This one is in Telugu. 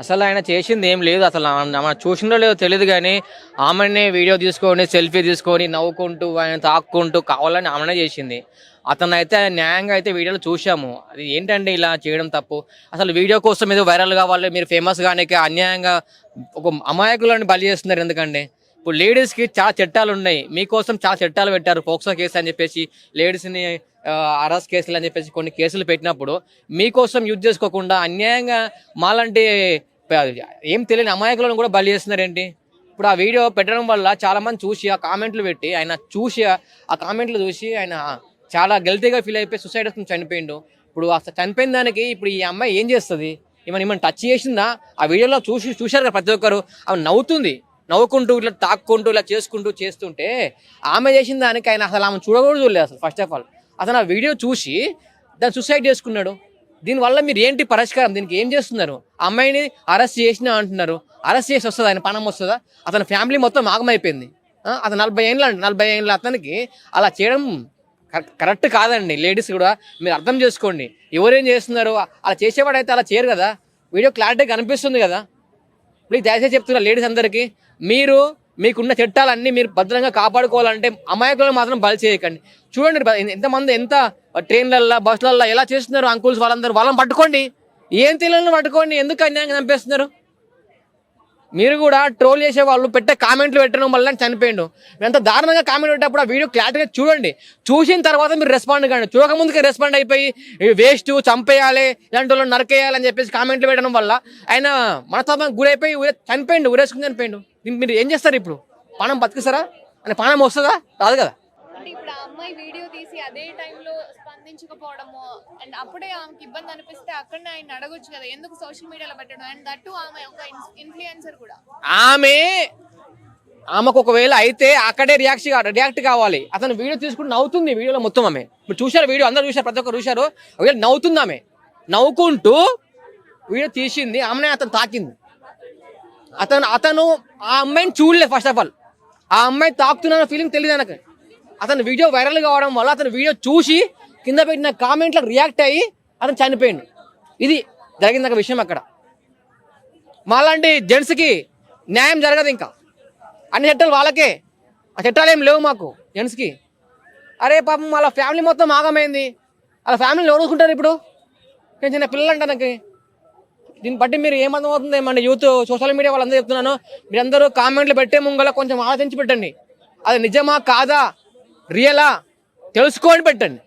అసలు ఆయన చేసింది ఏం లేదు అసలు మనం చూసిందో లేదో తెలియదు కానీ ఆమెనే వీడియో తీసుకొని సెల్ఫీ తీసుకొని నవ్వుకుంటూ ఆయన తాక్కుంటూ కావాలని ఆమెనే చేసింది. అతను అయితే న్యాయంగా అయితే వీడియోలో చూసాము అది ఏంటంటే ఇలా చేయడం తప్పు? అసలు వీడియో కోసం ఏదో వైరల్ కావాలి మీరు ఫేమస్ కానీ అన్యాయంగా ఒక అమాయకులను బలి చేస్తున్నారు ఎందుకంటే ఇప్పుడు లేడీస్కి చాలా చట్టాలు ఉన్నాయి. మీకోసం చాలా చట్టాలు పెట్టారు పోక్సో కేసు అని చెప్పేసి లేడీస్ని అరెస్ట్ కేసులు అని చెప్పేసి కొన్ని కేసులు పెట్టినప్పుడు మీకోసం యూజ్ చేసుకోకుండా అన్యాయంగా మాలాంటి ఏం తెలియని అమాయకులను కూడా బలి చేస్తున్నారేంటి? ఇప్పుడు ఆ వీడియో పెట్టడం వల్ల చాలామంది చూసి ఆ కామెంట్లు పెట్టి ఆయన చూసి ఆ- కామెంట్లు చూసి ఆయన చాలా గెల్తీగా ఫీల్ అయిపోయి సూసైడ్ వస్తుంది చనిపోయిండు. ఇప్పుడు అసలు చనిపోయిన దానికి ఇప్పుడు ఈ అమ్మాయి ఏం చేస్తుంది? ఏమైనా ఏమైనా టచ్ చేసిందా? ఆ వీడియోలో చూసి చూశారు కదా ప్రతి ఒక్కరు. ఆమె నవ్వుతుంది. నవ్వుకుంటూ ఇట్లా తాక్కుంటూ ఇలా చేసుకుంటూ చేస్తుంటే ఆమె చేసిన దానికి ఆయన అసలు ఆమె చూడకూడదు చూడలేదు అసలు ఫస్ట్ ఆఫ్ ఆల్ అతను ఆ వీడియో చూసి దాన్ని సూసైడ్ చేసుకున్నాడు. దీనివల్ల మీరు ఏంటి పరిష్కారం? దీనికి ఏం చేస్తున్నారు? ఆ అమ్మాయిని అరెస్ట్ చేసినా అంటున్నారు. అరెస్ట్ చేసి వస్తుంది? ఆయన పణం వస్తుందా? అతని ఫ్యామిలీ మొత్తం ఆగమైపోయింది. అతను నలభై ఏళ్ళ నలభై ఏళ్ళ అతనికి అలా చేయడం కరెక్ట్- కరెక్ట్ కాదండి. లేడీస్ కూడా మీరు అర్థం చేసుకోండి. ఎవరేం చేస్తున్నారు? అలా చేసేవాడైతే అలా చేయరు కదా. వీడియో క్లారిటీ కనిపిస్తుంది కదా. ప్లీజ్ దయచేసి చెప్తున్నా లేడీస్ అందరికీ. మీరు మీకున్న చట్టాలన్నీ మీరు భద్రంగా కాపాడుకోవాలంటే అమాయకులను మాత్రం బలి చేయకండి. చూడండి ఎంతమంది ఎంత ట్రైన్లల్లో బస్సులల్లో ఎలా చేస్తున్నారు అంకుల్స్ వాళ్ళందరూ? వాళ్ళని పట్టుకోండి. ఏం తెలియని పట్టుకోండి. ఎందుకు అన్యాయంగా చంపేస్తున్నారు? మీరు కూడా ట్రోల్ చేసే వాళ్ళు పెట్టే కామెంట్లు పెట్టడం వల్ల చనిపోయిండు. ఎంత దారుణంగా కామెంట్ పెట్టేటప్పుడు ఆ వీడియో క్లారిటీగా చూడండి. చూసిన తర్వాత మీరు రెస్పాండ్ కండి. చూడకముందుకే రెస్పాండ్ అయిపోయి వేస్ట్ చంపేయాలి ఇలాంటి వాళ్ళు నరకేయాలి అని చెప్పేసి కామెంట్లు పెట్టడం వల్ల ఆయన మనస్తాపం గురైపోయి చనిపోయిండు ఊరేసుకుని చనిపోయిండు. మీరు ఏం చేస్తారు ఇప్పుడు? పానం బతికిస్తారా? అని పానం వస్తుందా? రాదు కదా? అంటే ఇప్పుడు ఆ అమ్మాయి వీడియో తీసి అదే టైంలో స్పందించకపోవడము అండ్ అప్పుడే ఆమెకి ఇబ్బంది అనిపిస్తే అక్కడనే ఆయన అడగొచ్చు కదా ఎందుకు సోషల్ మీడియాలో పెట్టడం? అండ్ దట్టు ఆమె ఒక ఇన్ఫ్లుయెన్సర్ కూడా. ఆమె ఆమెకు ఒకవేళ అయితే అక్కడే రియాక్ట్ రియాక్ట్ కావాలి. అతను వీడియో తీసుకుని నవ్వుతుంది వీడియోలో మొత్తం ఆమె. మీరు చూశారు వీడియో అందరూ చూశారు ప్రతి ఒక్కరు చూశారు. ఒకవేళ నవ్వుతుంది ఆమె. నవ్వుకుంటూ వీడియో తీసింది ఆమెనే అతను తాకింది. అతను అతను ఆ అమ్మాయిని చూడలేదు ఫస్ట్ ఆఫ్ ఆల్ ఆ అమ్మాయి తాకుతున్న ఫీలింగ్ తెలియదు నాకు అతను వీడియో వైరల్ కావడం వల్ల అతను వీడియో చూసి కింద పెట్టిన కామెంట్లకు రియాక్ట్ అయ్యి అతను చనిపోయిండు. ఇది జరిగింది ఒక విషయం అక్కడ. మాలాంటి జెంట్స్కి న్యాయం జరగదు ఇంకా. అన్ని చట్టాలు వాళ్ళకే. ఆ చట్టాలు ఏం లేవు మాకు జెంట్స్కి అరే పాపం వాళ్ళ ఫ్యామిలీ మొత్తం ఆగమైంది. వాళ్ళ ఫ్యామిలీని ఎవరుకుంటారు ఇప్పుడు? నేను చిన్న పిల్లలు అంట నాకు. దీన్ని బట్టి మీరు ఏమర్థం అవుతుంది మన యూత్ సోషల్ మీడియా వాళ్ళందరూ చెప్తున్నాను. మీరందరూ కామెంట్లు పెట్టే ముంగల కొంచెం ఆలోచించి పెట్టండి. అది నిజమా కాదా? రియలా? తెలుసుకొని పెట్టండి.